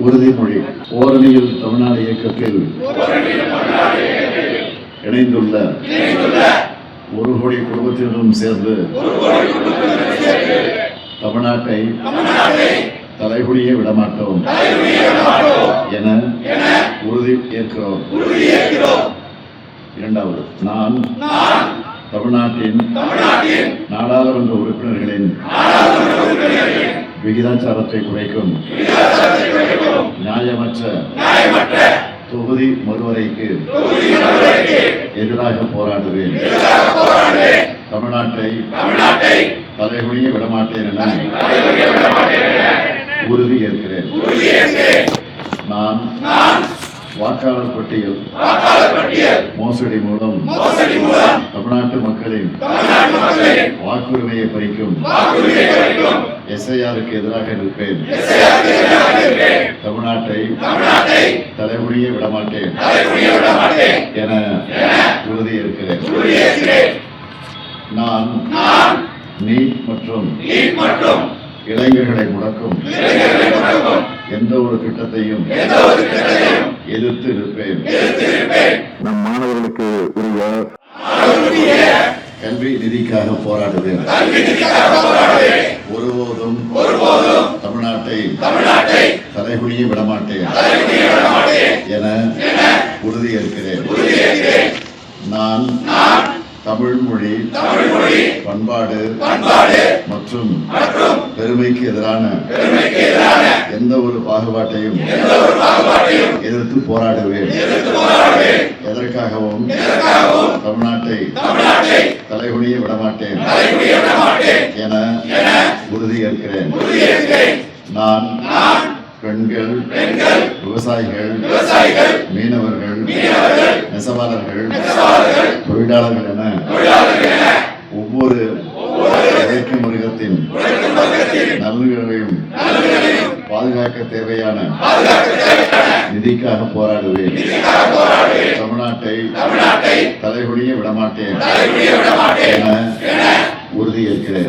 உறுதிமொழி ஓரணியில் தமிழ்நாடு இயக்கத்தில் இணைந்துள்ள ஒரு கோடி குடும்பத்தினரும் சேர்ந்து தமிழ்நாட்டை தலைகுனிய விடமாட்டோம் என உறுதி ஏற்கிறோம். இரண்டாவது நான் தமிழ்நாட்டின் நாடாளுமன்ற உறுப்பினர்களின் விகிதாச்சாரத்தை குறைக்கும். நியாயமற்ற தொகுதி மறுவரைக்கு எதிராக போராடுவேன். தமிழ்நாட்டை தலைகுனிய விடமாட்டேன் என உறுதி ஏற்கிறேன். நான் வாக்காளர் பட்டியல். மோசடி மூலம். தமிழ்நாட்டு மக்களின் வாக்குரிமையை பறிக்கும். எஸ்ஐஆருக்கு எதிராக நிற்பேன். தமிழ்நாட்டை தலைமுடிய விடமாட்டேன். என உறுதி இருக்கிறேன் நான் நீட் மற்றும் இளைஞர்களை முடக்கும். எந்த ஒரு திட்டத்தையும் எதிர்த்து இருப்பேன் நம் மாணவர்களுக்கு உரிய கல்வி நிதிக்காக போராடுவேன். ஒருபோதும் தமிழ்நாட்டை தலைகுனிய விடமாட்டேன். என உறுதியேற்கிறேன். நான் தமிழ் மொழி பண்பாடு மற்றும் பெருமைக்கு எதிரான எந்த ஒரு பாகுபாட்டையும் எதிர்த்து போராடுவேன். எதற்காகவும் தமிழ்நாட்டை தலைகுனிய விடமாட்டேன் என உறுதியேற்கிறேன் நான் பெண்கள் விவசாயிகள் மீனவர்கள் நெசவாளர்கள் தொழிலாளர்கள் என ஒவ்வொரு உழைக்கும் மிருகத்தின் பாதுகாக்க தேவையான நிதிக்காக போராடுவேன். தமிழ்நாட்டை தலைகுனிய விடமாட்டேன். என உறுதியேற்கிறேன்.